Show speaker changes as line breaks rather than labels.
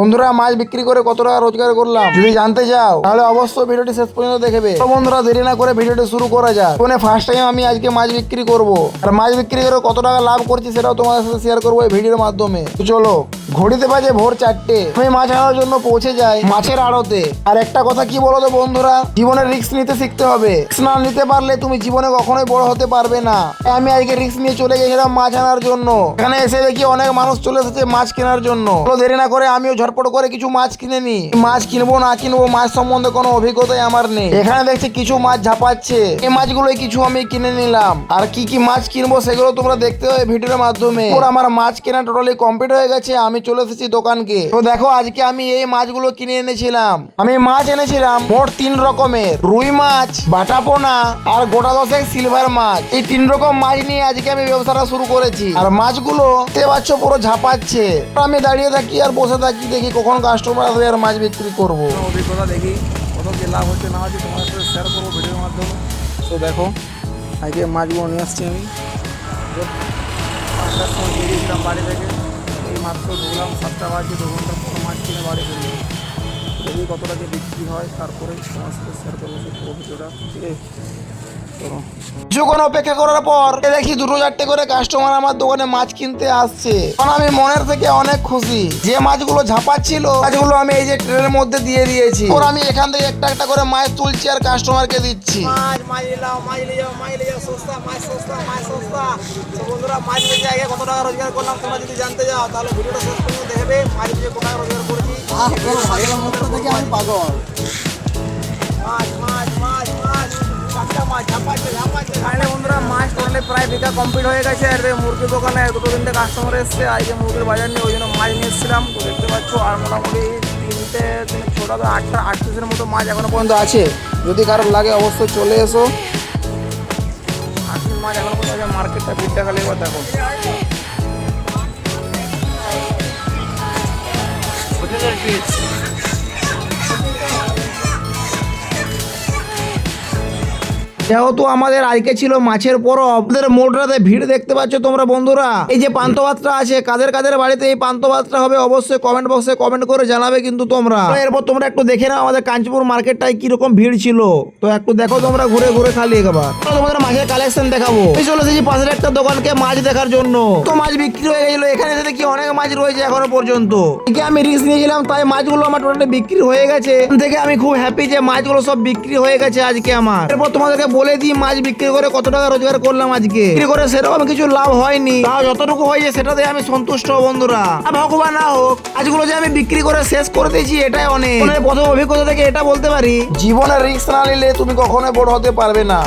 বন্ধুরা, মাছ বিক্রি করে কত টাকা রোজগার করলাম? যদি জানতে চাও, তাহলে অবশ্যই ভিডিওটি শেষ পর্যন্ত দেখবে। তো বন্ধুরা, দেরি না করে ভিডিওটি শুরু করা যাক। মানে ফার্স্ট টাইম আমি আজকে মাছ বিক্রি করব। আর মাছ বিক্রি করে কত টাকা লাভ করছি সেটাও তোমাদের সাথে শেয়ার করব এই ভিডিওর মাধ্যমে। তো চলো, ঘড়িতে বাজে ভোর চারটে। আমি মাছ আনার জন্য পৌঁছে যাই মাছের আড়তে। আর একটা কথা কি বলো তো বন্ধুরা? জীবনে রিস্ক নিতে শিখতে হবে। রিস্ক না নিতে পারলে তুমি জীবনে কখনোই বড় হতে পারবে না। আমি আজকে রিস্ক নিয়ে চলে গেছিলাম মাছ আনার জন্য। এখানে এসে দেখি অনেক মানুষ চলে এসেছে মাছ কেনার জন্য। দেরি না করে আমিও ঝটপট করে কিছু মাছ কিনে নি। মাছ কিনবো, না কিনবো, মাছ সম্বন্ধে কোনো অভিজ্ঞতাই আমার নেই। এখানে দেখছি কিছু মাছ ঝাপাচ্ছে। এই মাছগুলোই কিছু আমি কিনে নিলাম। আর কি কি মাছ কিনবো সেগুলো তোমরা দেখতে হবে ভিডিওর মাধ্যমে। আমার মাছ কেনা টোটালি কমপ্লিট হয়ে গেছে, আমি চলে এসেছি দোকানকে। তো দেখো, আজকে আমি এই মাছগুলো কিনে এনেছিলাম। আমি মাছ এনেছিলাম মোট তিন রকমের। রুই মাছ বাটা পোনা আর গোটা দশেক সিলভার মাছ। এই তিন রকম মাছ নিয়ে আজকে আমি ব্যবসাটা শুরু করেছি। আর মাছগুলো দেখতে পুরো ঝাপাচ্ছে। আমি দাঁড়িয়ে থাকি আর বসে থাকি দেখি কখন কাস্টমার আসবে আর মাছ বিক্রি করব।
অভিজ্ঞতা দেখি, কত কি লাভ হচ্ছে না হচ্ছে তোমাদের সাথে শেয়ার করব ভিডিওর মাধ্যমে। তো দেখো, আজকে মাছগুলো নিয়ে আসছি আমি। পাঁচটার সময় বেরিয়েছিলাম বাড়ি থেকে। এই মাত্র ঢুকলাম, সাতটা বাজে, দু ঘণ্টার পর মাছ কিনে বাড়ি ফিরলাম দেখি কত টাকা বিক্রি হয়, তারপরে তোমার সাথে শেয়ার করব ভিডিওটা। ঠিক আছে?
কিছুক্ষণ অপেক্ষা করার পর দেখি দুটো চারটে করে কাস্টমার আমার দোকানে মাছ কিনতে আসছে। কারণ আমি মনের থেকে অনেক খুশি। যে মাছগুলো ঝাপাচ্ছিল মাছগুলো আমি এই যে ট্রেনের মধ্যে দিয়ে দিয়েছি। ওর আমি এখান থেকে একটা একটা করে মাছ তুলছি আর কাস্টমারকে দিচ্ছি।
মাছ মাছ নিলাম মাছ নিয়ে যাও মাছ নিয়ে যাও সস্তা মাছ সস্তা মাছ সস্তা। বন্ধুরা মাছ নিয়ে জায়গায় কত টাকা রোজগার করলাম তোমরা যদি জানতে চাও তাহলে ভিডিওটা শেষ পর্যন্ত দেখবে। মাছ নিয়ে কত টাকা রোজগার করেছি? মাছ মাছ মাছ। বন্ধুরা মাছ টোটালি প্রায় বিকা কমপ্লিট হয়ে গেছে। আর মুরগির দোকানে দুটো তিনটে কাস্টমার এসছে। আজকে মুরগির বাজার নিয়ে, ওই জন্য মাছ নিয়ে এসেছিলাম। তো দেখতে পাচ্ছ, আর মোটামুটি তিনটে, তিন ছোটা আটটা আট পিসের মতো মাছ এখনও পর্যন্ত আছে। যদি কারোর লাগে অবশ্যই চলে এসো। আট মাছ এখনও পর্যন্ত আছে মার্কেটটা ভিড়টা খালি এবার দেখো।
যেহেতু আমাদের আজকে ছিল মাছের পরব, আমাদের মোটরাতে ভিড় দেখতে পাচ্ছ তোমরা বন্ধুরা। এই যে পান্ত ভাতটা আছে, কাদের কাদের বাড়িতে এই পান্ত ভাতটা হবে অবশ্যই কমেন্ট বক্সে কমেন্ট করে জানাবে কিন্তু তোমরা। এরপর তোমরা একটু দেখে নাও আমাদের কাঞ্চিপুর মার্কেটটায় কীরকম ভিড় ছিল। তো একটু দেখো তোমরা ঘুরে ঘুরে খালি একবার। তোমাদের মাছের কালেকশন দেখাবো। এই চলে এসেছি পাশের একটা দোকানকে মাছ দেখার জন্য। তো মাছ বিক্রি হয়ে গেছিল এখানে এসে দেখি অনেক মাছ রয়েছে এখনও পর্যন্ত। আমি রিস্ক নিয়েছিলাম, তাই মাছগুলো আমার টোটালি বিক্রি হয়ে গেছে। থেকে আমি খুব হ্যাপি যে মাছগুলো সব বিক্রি হয়ে গেছে আজকে আমার। এরপর তোমাদেরকে বলে দিই, মাছ বিক্রি করে কত টাকা রোজগার করলাম আজকে। বিক্রি করে সেরকম কিছু লাভ হয়নি। তাও যতটুকু হয়েছে সেটাতে আমি সন্তুষ্ট, বন্ধুরা। ভগবান না হোক, আজগুলো যে আমি বিক্রি করে শেষ করে দিয়েছি, এটাই অনেক। প্রথম অভিজ্ঞতা থেকে এটা বলতে পারি, জীবনে রিস্ক না নিলে তুমি কখনোই বড় হতে পারবে না।